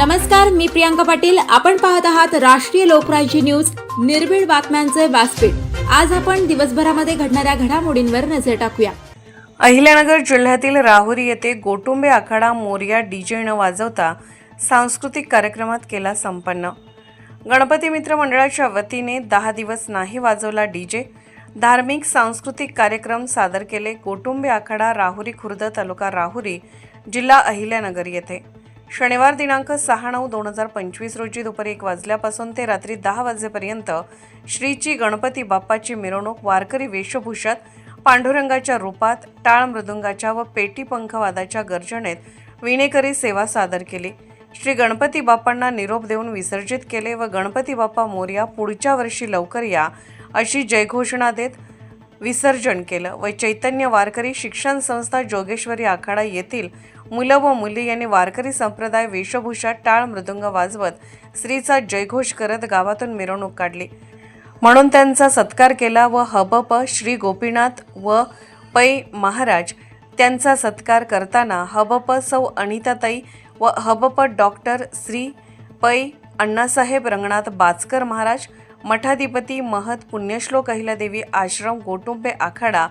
नमस्कार मी प्रियांका पाटील. आपण पाहत आहात राष्ट्रीय लोकराज्य न्यूज. निर्भीड बातम्यांचे व्यासपीठ. आज आपण दिवसभरामध्ये घडणाऱ्या घडामोडींवर नजर टाकूया. अहिल्यानगर जिल्ह्यातील राहुरी येथे गोटुंबे आखाडा मोर्या डीजे न वाजवता सांस्कृतिक कार्यक्रमात केला संपन्न. गणपती मित्र मंडळाच्या वतीने दहा दिवस नाही वाजवला डीजे. धार्मिक सांस्कृतिक कार्यक्रम सादर केले गोटुंबे आखाडा राहुरी खुर्द तालुका राहुरी जिल्हा अहिल्यानगर येथे. शनिवार दिनांक सहा नऊ दोन हजार पंचवीस रोजी दुपारी एक वाजल्यापासून ते रात्री दहा वाजेपर्यंत श्रीची गणपती बाप्पाची मिरवणूक वारकरी वेशभूषात पांडुरंगाच्या रूपात टाळ मृदुंगाच्या व पेटी पंखवादाच्या गर्जनेत विणेकरी सेवा सादर केली. श्री गणपती बाप्पांना निरोप देऊन विसर्जित केले व गणपती बाप्पा मोर्या पुढच्या वर्षी लवकर या अशी जयघोषणा देत विसर्जन केलं. व चैतन्य वारकरी शिक्षण संस्था जोगेश्वरी आखाडा येथील मुलं व मुली यांनी वारकरी संप्रदाय वेशभूषा टाळ मृदुंग वाजवत स्त्रीचा जयघोष करत गावातून मिरवणूक काढली. म्हणून त्यांचा सत्कार केला व हबप श्री गोपीनाथ व पै महाराज त्यांचा सत्कार करताना हबप सौ अनिताताई व हबप डॉक्टर श्री पै अण्णासाहेब रंगनाथ बाचकर महाराज मठाधिपती महत पुण्यश्लोक अहिलादेवी आश्रम गोटुंबे आखाडा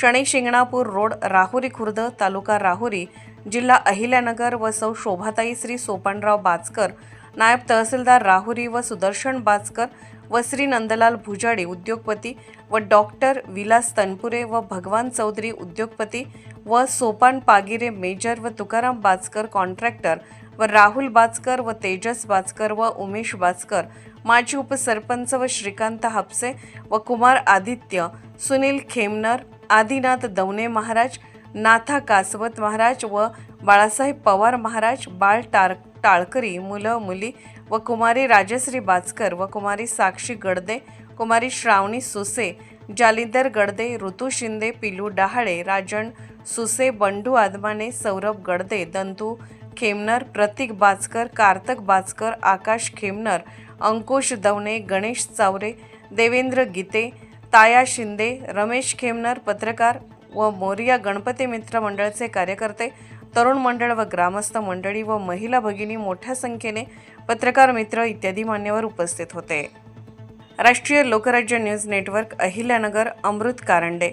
शनी शिंगणापूर रोड राहुरी खुर्द तालुका राहुरी जिल्हा अहिल्यानगर व सौ शोभाताई श्री सोपानराव बाचकर नायब तहसीलदार राहुरी व सुदर्शन बाचकर व श्री नंदलाल भुजाडे उद्योगपती व डॉक्टर विलास तनपुरे व भगवान चौधरी उद्योगपती व सोपान पागिरे मेजर व तुकाराम बाचकर कॉन्ट्रॅक्टर व राहुल बाचकर व तेजस बाचकर व उमेश बाचकर माजी उपसरपंच व श्रीकांत हापसे व कुमार आदित्य सुनील खेमनर आदिनाथ दवणे महाराज नाथा कासवत महाराज व बाळासाहेब पवार महाराज बाळ टार टाळकरी मुलं मुली व कुमारी राजश्री बाचकर व कुमारी साक्षी गडदे कुमारी श्रावणी सुसे जालिंदर गडदे ऋतू शिंदे पिलू डहाळे राजन सुसे बंडू आदमाने सौरभ गडदे दंतू खेमनर प्रतीक बाचकर कार्तक बाचकर आकाश खेमनर अंकुश दवणे गणेश चावरे देवेंद्र गीते ताया शिंदे रमेश खेमनर पत्रकार व मोरिया गणपती मित्र मंडळचे कार्यकर्ते तरुण मंडळ व ग्रामस्थ मंडळी व महिला भगिनी मोठ्या संख्येने पत्रकार मित्र इत्यादी मान्यवर उपस्थित होते. Rashtriya Lokrajya news network Ahilyanagar Amrit Karande.